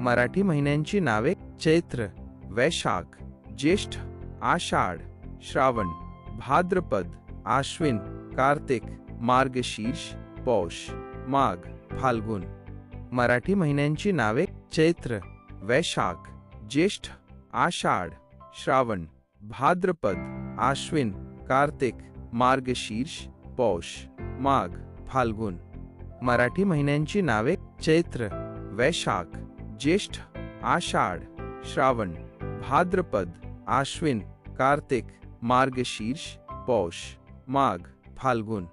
मराठी महिन्यांची नावे चैत्र, वैशाख, ज्येष्ठ, आषाढ, श्रावण, भाद्रपद, आश्विन, कार्तिक, मार्गशीर्ष, पौष, माघ, फाल्गुन. मराठी महिन्यांची नावे चैत्र, वैशाख, ज्येष्ठ, आषाढ, श्रावण, भाद्रपद, आश्विन, कार्तिक, मार्गशीर्ष, पौष, माघ, फाल्गुन. मराठी महिन्यांची नावे चैत्र, वैशाख ज्येष्ठ, आषाढ, श्रावण, भाद्रपद, आश्विन, कार्तिक, मार्गशीर्ष, पौष, माघ, फाल्गुन।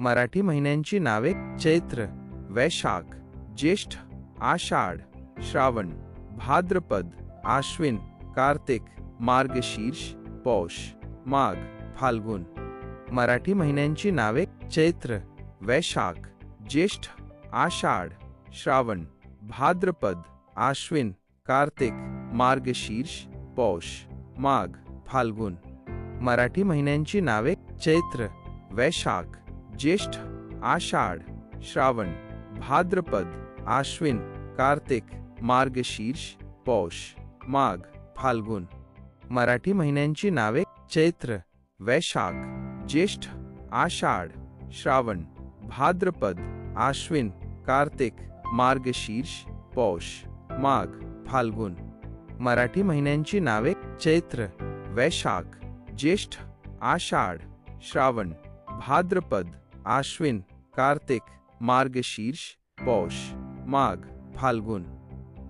मराठी महिन्यांची नावे चैत्र, वैशाख, ज्येष्ठ, आषाढ, श्रावण, भाद्रपद, आश्विन, कार्तिक, मार्गशीर्ष, पौष, माघ, फाल्गुन। मराठी महिन्यांची नावे चैत्र, वैशाख, ज्येष्ठ, आषाढ, श्रावण, भाद्रपद आश्विन, कार्तिक, मार्गशीर्ष, पौष, माघ, फाल्गुन. मराठी महिन्यांची नावे चैत्र, वैशाख, ज्येष्ठ, आषाढ, श्रावण. भाद्रपद, आश्विन, कार्तिक, मार्गशीर्ष, पौष, माघ, फाल्गुन. मराठी महिन्यांची नावे चैत्र, वैशाख, ज्येष्ठ, आषाढ, श्रावण. भाद्रपद, आश्विन, कार्तिक, मार्गशीर्ष, पौष. माघ, फाल्गुन. मराठी महिन्यांची नावे चैत्र, वैशाख, ज्येष्ठ, आषाढ, श्रावण, भाद्रपद, आश्विन, कार्तिक, मार्गशीर्ष, पौष, माघ, फाल्गुन.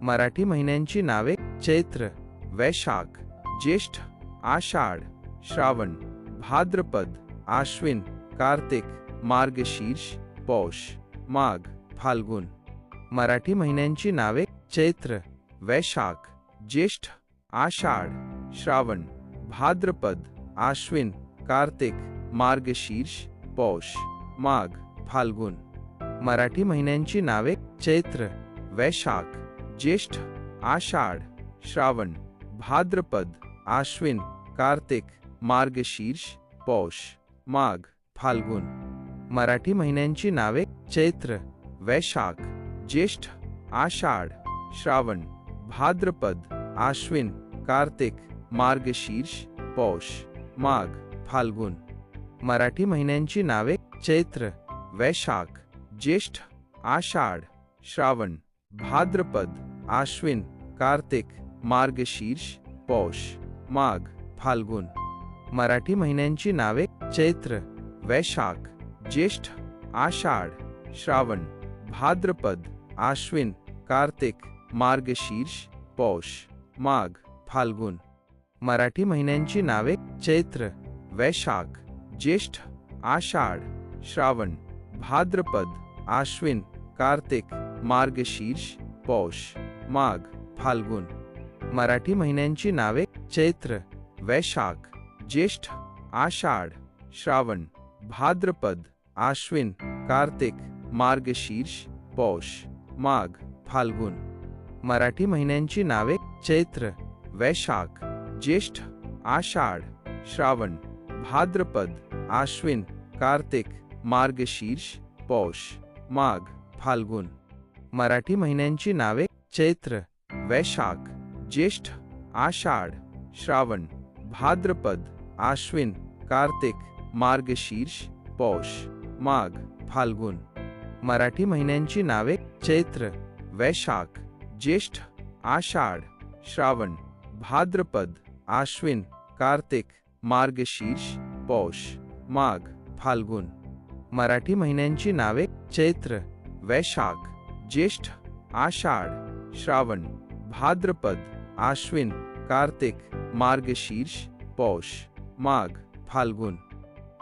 मराठी महिन्यांची नावे चैत्र, वैशाख, ज्येष्ठ, आषाढ, श्रावण, भाद्रपद, आश्विन, कार्तिक, मार्गशीर्ष, पौष, माघ, फाल्गुन. मराठी महिन्यांची नावे चैत्र, वैशाख, ज्येष्ठ, आषाढ, श्रावण, भाद्रपद, आश्विन, कार्तिक, मार्गशीर्ष, पौष, माघ, फाल्गुन। मराठी महिन्यांची नावे चैत्र, वैशाख, ज्येष्ठ, आषाढ, श्रावण, भाद्रपद, आश्विन, कार्तिक, मार्गशीर्ष, पौष, माघ, फाल्गुन। मराठी महिन्यांची नावे चैत्र, वैशाख, ज्येष्ठ, आषाढ श्रावण, भाद्रपद, आश्विन, कार्तिक, मार्गशीर्ष, पौष, माघ, फाल्गुन. मराठी महिन्यांची नावे चैत्र, वैशाख, ज्येष्ठ, आषाढ, श्रावण, भाद्रपद, आश्विन, कार्तिक, मार्गशीर्ष, पौष, माघ, फाल्गुन. मराठी महिन्यांची नावे चैत्र, वैशाख, ज्येष्ठ, आषाढ, श्रावण, भाद्रपद, आश्विन, कार्तिक मार्गशीर्ष पौष, माघ, फाल्गुन. मराठी महिन्यांची नावे चैत्र, वैशाख, ज्येष्ठ, आषाढ, श्रावण, भाद्रपद, आश्विन, कार्तिक मार्गशीर्ष पौष, माघ, फाल्गुन. मराठी महिन्यांची नावे चैत्र, वैशाख, ज्येष्ठ, आषाढ, श्रावण, भाद्रपद, आश्विन, कार्तिक मार्गशीर्ष पौष, माघ, फाल्गुन. मराठी महिन्यांची नावे चैत्र, वैशाख, ज्येष्ठ, आषाढ, श्रावण, भाद्रपद, आश्विन, कार्तिक, मार्गशीर्ष, पौष, माघ, फाल्गुन. मराठी महिन्यांची नावे चैत्र, वैशाख, ज्येष्ठ, आषाढ, श्रावण, भाद्रपद, आश्विन, कार्तिक, मार्गशीर्ष, पौष, माघ, फाल्गुन. मराठी महिन्यांची नावे चैत्र, वैशाख ज्येष्ठ, आषाढ, श्रावण, भाद्रपद, आश्विन, कार्तिक, मार्गशीर्ष, पौष, माघ, फाल्गुन। मराठी महिन्यांची नावे चैत्र, वैशाख, ज्येष्ठ, आषाढ, श्रावण, भाद्रपद, आश्विन, कार्तिक, मार्गशीर्ष, पौष, माघ, फाल्गुन।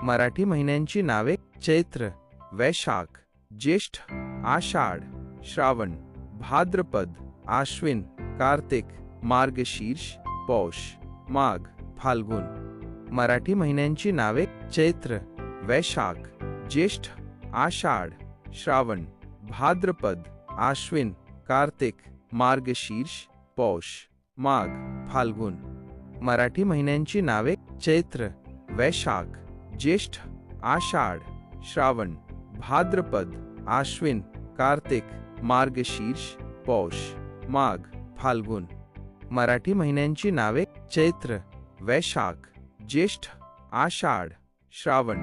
मराठी महिन्यांची नावे चैत्र, वैशाख, ज्येष्ठ, आषाढ, श्रावण, भाद्रपद आश्विन, कार्तिक, मार्गशीर्ष, पौष, माघ, फाल्गुन. मराठी महिन्यांची नावे चैत्र, वैशाख, ज्येष्ठ, आषाढ, श्रावण, भाद्रपद, आश्विन, कार्तिक, मार्गशीर्ष, पौष, माघ, फाल्गुन. मराठी महिन्यांची नावे चैत्र, वैशाख, ज्येष्ठ, आषाढ, श्रावण, भाद्रपद, आश्विन, कार्तिक, मार्गशीर्ष, पौष. माघ, फाल्गुन. मराठी महिन्यांची नावे चैत्र, वैशाख, ज्येष्ठ, आषाढ, श्रावण,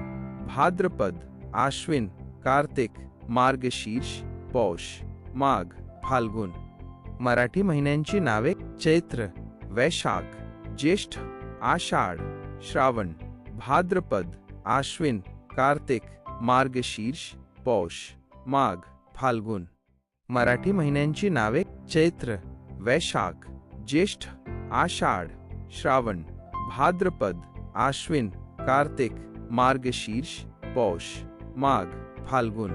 भाद्रपद, आश्विन, कार्तिक, मार्गशीर्ष, पौष, माघ, फाल्गुन. मराठी महिन्यांची नावे चैत्र, वैशाख, ज्येष्ठ, आषाढ, श्रावण, भाद्रपद, आश्विन, कार्तिक, मार्गशीर्ष, पौष, माघ, फाल्गुन. मराठी महिन्यांची नावे चैत्र, वैशाख, ज्येष्ठ, आषाढ, श्रावण, भाद्रपद, आश्विन, कार्तिक, मार्गशीर्ष, पौष, माघ, फाल्गुन.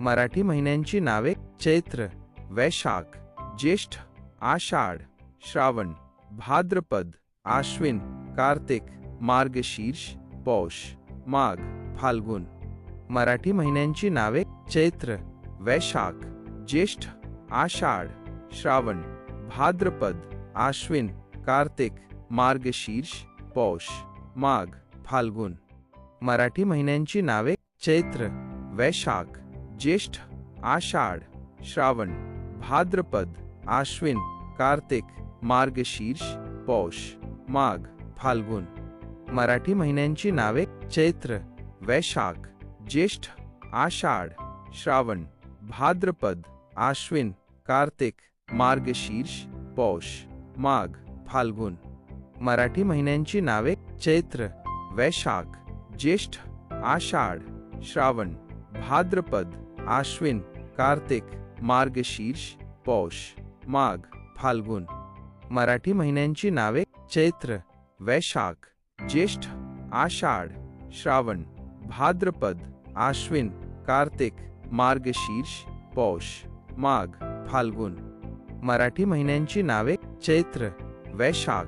मराठी महिन्यांची नावे चैत्र, वैशाख, ज्येष्ठ, आषाढ, श्रावण, भाद्रपद, आश्विन, कार्तिक, मार्गशीर्ष, पौष, माघ, फाल्गुन. मराठी महिन्यांची नावे चैत्र, वैशाख. ज्येष्ठ, आषाढ, श्रावण, भाद्रपद, आश्विन, कार्तिक, मार्गशीर्ष, पौष, माघ, फाल्गुन। मराठी महिन्यांची नावे चैत्र, वैशाख, ज्येष्ठ, आषाढ, श्रावण, भाद्रपद, आश्विन, कार्तिक, मार्गशीर्ष, पौष, माघ, फाल्गुन। मराठी महिन्यांची नावे चैत्र, वैशाख, ज्येष्ठ, आषाढ, श्रावण, भाद्रपद आश्विन, कार्तिक, मार्गशीर्ष, पौष, माघ, फाल्गुन. मराठी महिन्यांची नावे चैत्र, वैशाख, ज्येष्ठ, आषाढ, श्रावण. भाद्रपद, आश्विन, कार्तिक, मार्गशीर्ष, पौष, माघ, फाल्गुन. मराठी महिन्यांची नावे चैत्र, वैशाख, ज्येष्ठ, आषाढ, श्रावण. भाद्रपद, आश्विन, कार्तिक, मार्गशीर्ष, पौष. माघ, फाल्गुन. मराठी महिन्यांची नावे चैत्र, वैशाख,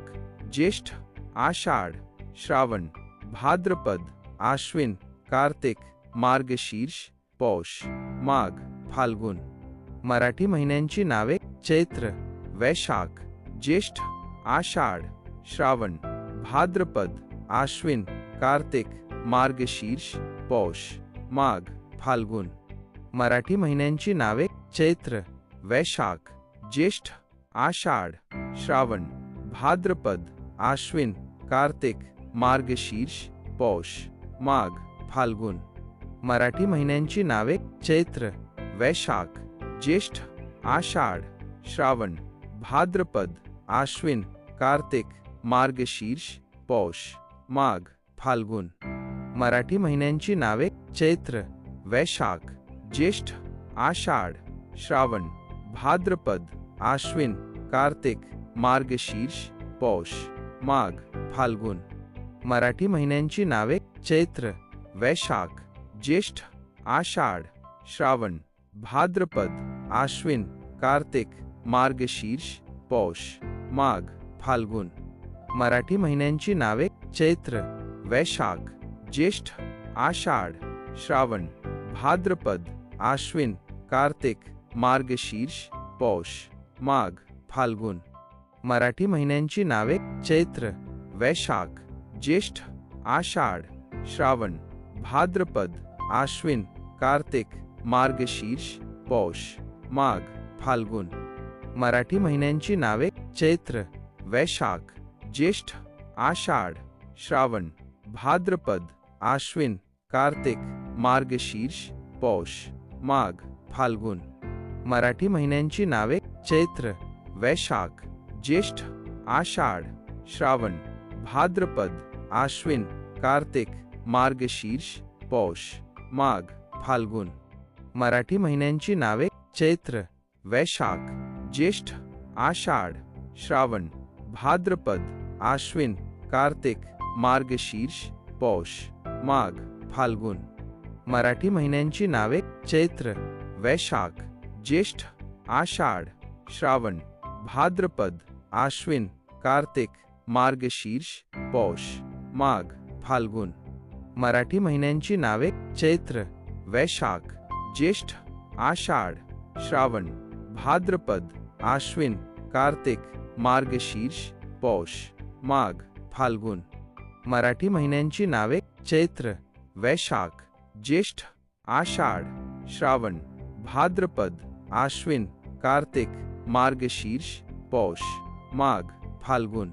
ज्येष्ठ, आषाढ, श्रावण, भाद्रपद, आश्विन, कार्तिक, मार्गशीर्ष, पौष, माघ, फाल्गुन. मराठी महिन्यांची नावे चैत्र, वैशाख, ज्येष्ठ, आषाढ, श्रावण, भाद्रपद, आश्विन, कार्तिक, मार्गशीर्ष, पौष, माघ, फाल्गुन. मराठी महिन्यांची नावे चैत्र, वैशाख, ज्येष्ठ, आषाढ, श्रावण, भाद्रपद, आश्विन, कार्तिक, मार्गशीर्ष, पौष, माघ, फाल्गुन. मराठी महिन्यांची नावे चैत्र, वैशाख, ज्येष्ठ, आषाढ, श्रावण, भाद्रपद, आश्विन, कार्तिक, मार्गशीर्ष, पौष, माघ, फाल्गुन. मराठी महिन्यांची नावे चैत्र, वैशाख ज्येष्ठ, आषाढ, श्रावण, भाद्रपद, आश्विन, कार्तिक, मार्गशीर्ष, पौष, माघ, फाल्गुन। मराठी महिन्यांची नावे चैत्र, वैशाख, ज्येष्ठ, आषाढ, श्रावण, भाद्रपद, आश्विन, कार्तिक, मार्गशीर्ष, पौष, माघ, फाल्गुन। मराठी महिन्यांची नावे चैत्र, वैशाख, ज्येष्ठ, आषाढ, श्रावण। भाद्रपद, आश्विन, कार्तिक, मार्गशीर्ष, पौष, माघ, फाल्गुन. मराठी महिन्यांची नावे चैत्र, वैशाख, ज्येष्ठ, आषाढ, श्रावण. भाद्रपद, आश्विन, कार्तिक, मार्गशीर्ष, पौष, माघ, फाल्गुन. मराठी महिन्यांची नावे चैत्र, वैशाख, ज्येष्ठ, आषाढ, श्रावण. भाद्रपद, आश्विन, कार्तिक, मार्गशीर्ष पौष, माघ, फाल्गुन. मराठी महिन्यांची नावे चैत्र, वैशाख, ज्येष्ठ, आषाढ, श्रावण, भाद्रपद, आश्विन, कार्तिक, मार्गशीर्ष, पौष, माघ, फाल्गुन. मराठी महिन्यांची नावे चैत्र, वैशाख, ज्येष्ठ, आषाढ, श्रावण, भाद्रपद, आश्विन, कार्तिक, मार्गशीर्ष, पौष, माघ, फाल्गुन. मराठी महिन्यांची नावे चैत्र वैशाख ज्येष्ठ आषाढ श्रावण भाद्रपद आश्विन कार्तिक मार्गशीर्ष पौष माघ फाल्गुन. मराठी महिन्यांची नावे चैत्र वैशाख ज्येष्ठ आषाढ श्रावण भाद्रपद आश्विन कार्तिक मार्गशीर्ष पौष माघ फाल्गुन. मराठी महिन्यांची नावे चैत्र वैशाख ज्येष्ठ आषाढ श्रावण भाद्रपद आश्विन कार्तिक मार्गशीर्ष पौष माघ फाल्गुन।